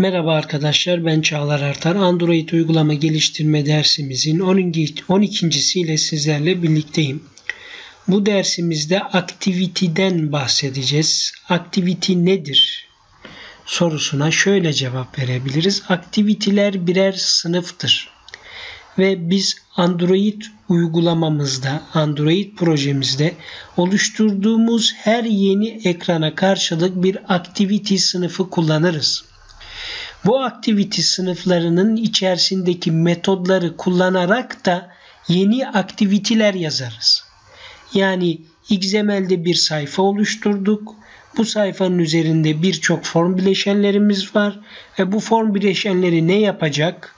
Merhaba arkadaşlar ben Çağlar Artar. Android uygulama geliştirme dersimizin 12. 12. ile sizlerle birlikteyim. Bu dersimizde Activity'den bahsedeceğiz. Activity nedir? sorusuna şöyle cevap verebiliriz. Aktiviteler birer sınıftır. Ve biz Android uygulamamızda, Android projemizde oluşturduğumuz her yeni ekrana karşılık bir activity sınıfı kullanırız. Bu activity sınıflarının içerisindeki metodları kullanarak da yeni aktiviteler yazarız. Yani XML'de bir sayfa oluşturduk. Bu sayfanın üzerinde birçok form bileşenlerimiz var ve bu form bileşenleri ne yapacak?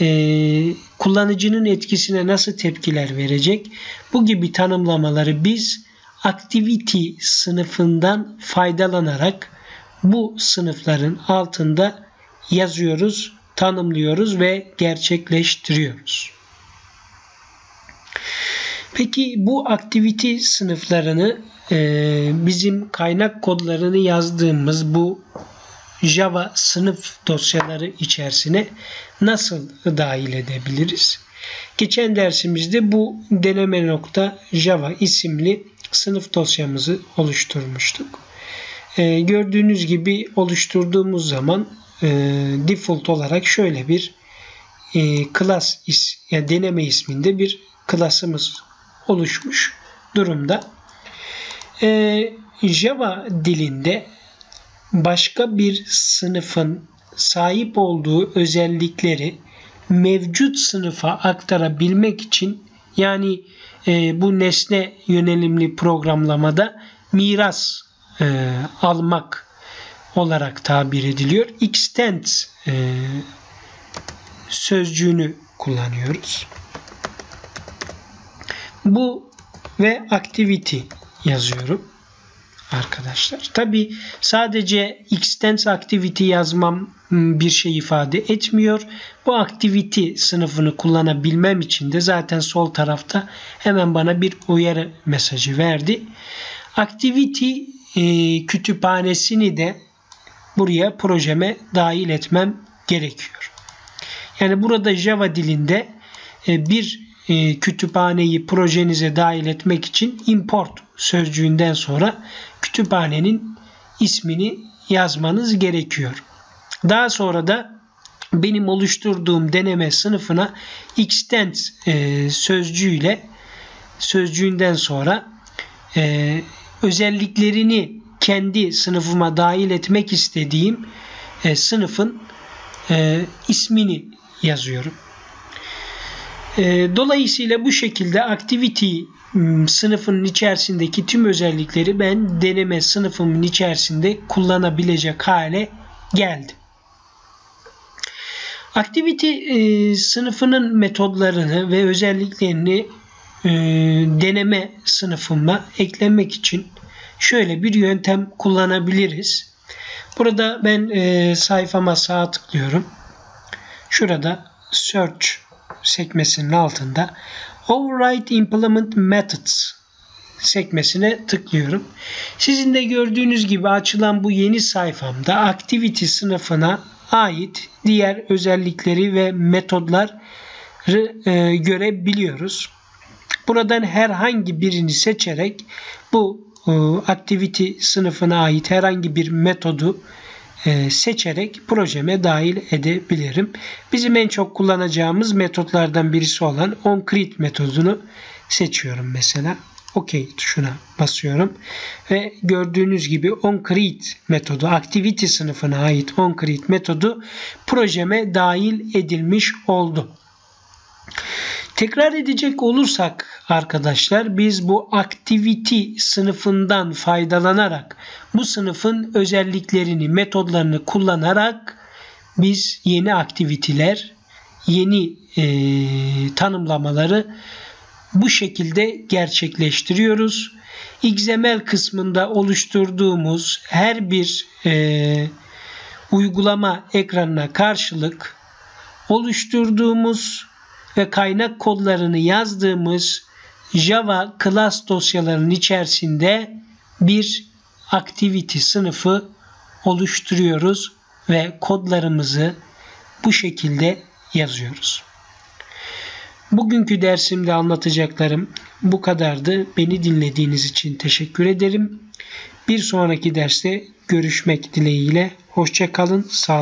Ee, kullanıcının etkisine nasıl tepkiler verecek? Bu gibi tanımlamaları biz activity sınıfından faydalanarak bu sınıfların altında yazıyoruz, tanımlıyoruz ve gerçekleştiriyoruz. Peki bu activity sınıflarını e, bizim kaynak kodlarını yazdığımız bu Java sınıf dosyaları içerisine nasıl dahil edebiliriz? Geçen dersimizde bu deneme nokta Java isimli sınıf dosyamızı oluşturmuştuk. Ee, gördüğünüz gibi oluşturduğumuz zaman e, default olarak şöyle bir e, class is, yani deneme isminde bir klasımız oluşmuş durumda. E, Java dilinde başka bir sınıfın sahip olduğu özellikleri mevcut sınıfa aktarabilmek için yani e, bu nesne yönelimli programlamada miras e, almak olarak tabir ediliyor. Extend e, sözcüğünü kullanıyoruz. Bu ve activity yazıyorum arkadaşlar. Tabi sadece extends activity yazmam bir şey ifade etmiyor. Bu activity sınıfını kullanabilmem için de zaten sol tarafta hemen bana bir uyarı mesajı verdi. Activity e, kütüphanesini de buraya projeme dahil etmem gerekiyor. Yani burada Java dilinde e, bir e, kütüphaneyi projenize dahil etmek için import sözcüğünden sonra kütüphanenin ismini yazmanız gerekiyor. Daha sonra da benim oluşturduğum deneme sınıfına extend e, sözcüğüyle sözcüğünden sonra özelliklerini kendi sınıfıma dahil etmek istediğim e, sınıfın e, ismini yazıyorum. E, dolayısıyla bu şekilde activity sınıfının içerisindeki tüm özellikleri ben deneme sınıfımın içerisinde kullanabilecek hale geldim. Activity e, sınıfının metodlarını ve özelliklerini e, deneme sınıfıma eklemek için şöyle bir yöntem kullanabiliriz. Burada ben e, sayfama sağ tıklıyorum. Şurada search sekmesinin altında Override Implement Methods sekmesine tıklıyorum. Sizin de gördüğünüz gibi açılan bu yeni sayfamda Activity sınıfına ait diğer özellikleri ve metodları e, görebiliyoruz. Buradan herhangi birini seçerek bu e, activity sınıfına ait herhangi bir metodu e, seçerek projeme dahil edebilirim. Bizim en çok kullanacağımız metotlardan birisi olan onCreate metodunu seçiyorum mesela. OK tuşuna basıyorum. Ve gördüğünüz gibi onCreate metodu, activity sınıfına ait onCreate metodu projeme dahil edilmiş oldu. Tekrar edecek olursak arkadaşlar biz bu activity sınıfından faydalanarak bu sınıfın özelliklerini, metodlarını kullanarak biz yeni aktiviteler, yeni e, tanımlamaları bu şekilde gerçekleştiriyoruz. XML kısmında oluşturduğumuz her bir e, uygulama ekranına karşılık oluşturduğumuz ve kaynak kodlarını yazdığımız Java class dosyalarının içerisinde bir activity sınıfı oluşturuyoruz ve kodlarımızı bu şekilde yazıyoruz. Bugünkü dersimde anlatacaklarım bu kadardı. Beni dinlediğiniz için teşekkür ederim. Bir sonraki derste görüşmek dileğiyle. Hoşça kalın, sağ